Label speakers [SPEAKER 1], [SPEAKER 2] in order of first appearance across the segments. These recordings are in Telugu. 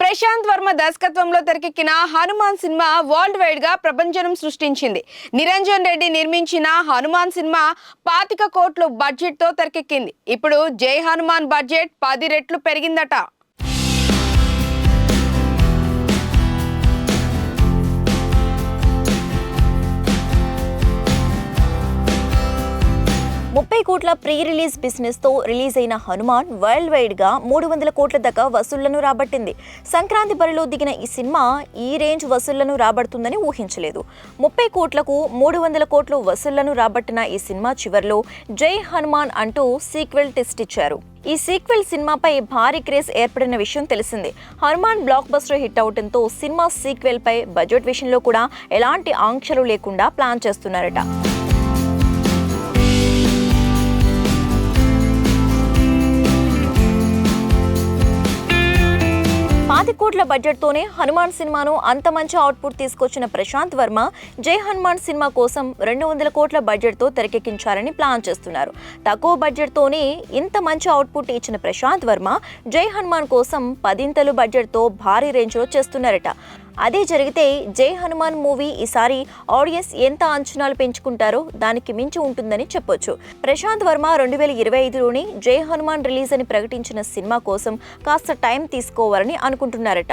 [SPEAKER 1] ప్రశాంత్ వర్మ దర్శకత్వంలో తెరకెక్కిన హనుమాన్ సినిమా వరల్డ్ వైడ్గా ప్రపంచం సృష్టించింది. నిరంజన్ రెడ్డి నిర్మించిన హనుమాన్ సినిమా పాతిక కోట్లు బడ్జెట్తో తెరకెక్కింది. ఇప్పుడు జై హనుమాన్ బడ్జెట్ పది రెట్లు పెరిగిందట.
[SPEAKER 2] ముప్పై కోట్ల ప్రీ రిలీజ్ బిజినెస్తో రిలీజ్ అయిన హనుమాన్ వరల్డ్ వైడ్గా మూడు వందల కోట్ల దాకా వసూళ్ళను రాబట్టింది. సంక్రాంతి బరిలో దిగిన ఈ సినిమా ఈ రేంజ్ వసూళ్ళను రాబడుతుందని ఊహించలేదు. ముప్పై కోట్లకు మూడు వందల కోట్లు వసూళ్ళను రాబట్టిన ఈ సినిమా చివర్లో జై హనుమాన్ అంటూ సీక్వెల్ టెస్ట్ ఇచ్చారు. ఈ సీక్వెల్ సినిమాపై భారీ క్రేజ్ ఏర్పడిన విషయం తెలిసిందే. హనుమాన్ బ్లాక్ బస్టర్ హిట్ అవడంతో సినిమా సీక్వెల్ పై బడ్జెట్ విషయంలో కూడా ఎలాంటి ఆంక్షలు లేకుండా ప్లాన్ చేస్తున్నారట. పాతి కోట్ల బడ్జెట్తోనే హనుమాన్ సినిమాను అంత మంచి అవుట్పుట్ తీసుకొచ్చిన ప్రశాంత్ వర్మ జై హనుమాన్ సినిమా కోసం రెండు వందల కోట్ల బడ్జెట్తో తెరకెక్కించాలని ప్లాన్ చేస్తున్నారు. తక్కువ బడ్జెట్తోనే ఇంత మంచి అవుట్పుట్ ఇచ్చిన ప్రశాంత్ వర్మ జై హనుమాన్ కోసం పదింతలు బడ్జెట్తో భారీ రేంజ్లో చేస్తున్నారట. అదే జరిగితే జై హనుమాన్ మూవీ ఈసారి ఆడియన్స్ ఎంత అంచనాలు పెంచుకుంటారో దానికి మించి ఉంటుందని చెప్పొచ్చు. ప్రశాంత్ వర్మ రెండు వేల ఇరవై ఐదులోని జై హనుమాన్ రిలీజ్ అని ప్రకటించిన సినిమా కోసం కాస్త టైం తీసుకోవాలని అనుకుంటున్నారట.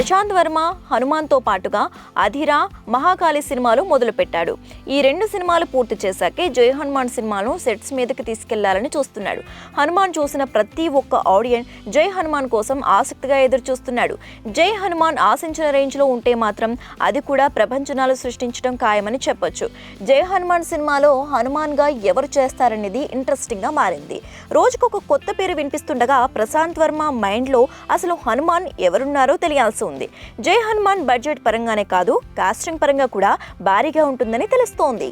[SPEAKER 2] ప్రశాంత్ వర్మ హనుమాన్తో పాటుగా అధిరా మహాకాళి సినిమాలు మొదలుపెట్టాడు. ఈ రెండు సినిమాలు పూర్తి చేశాకే జై హనుమాన్ సినిమాను సెట్స్ మీదకి తీసుకెళ్ళాలని చూస్తున్నాడు. హనుమాన్ చూసిన ప్రతి ఒక్క ఆడియన్ జై హనుమాన్ కోసం ఆసక్తిగా ఎదురు చూస్తున్నాడు జై హనుమాన్ ఆశించిన రేంజ్లో ఉంటే మాత్రం అది కూడా ప్రపంచనాలు సృష్టించడం ఖాయమని చెప్పొచ్చు. జై హనుమాన్ సినిమాలో హనుమాన్గా ఎవరు చేస్తారనేది ఇంట్రెస్టింగ్గా మారింది. రోజుకొక కొత్త పేరు వినిపిస్తుండగా ప్రశాంత్ వర్మ మైండ్లో అసలు హనుమాన్ ఎవరున్నారో తెలియాల్సి ఉంది. జై హనుమాన్ బడ్జెట్ పరంగానే కాదు కాస్టింగ్ పరంగా కూడా భారీగా ఉంటుందని తెలుస్తోంది.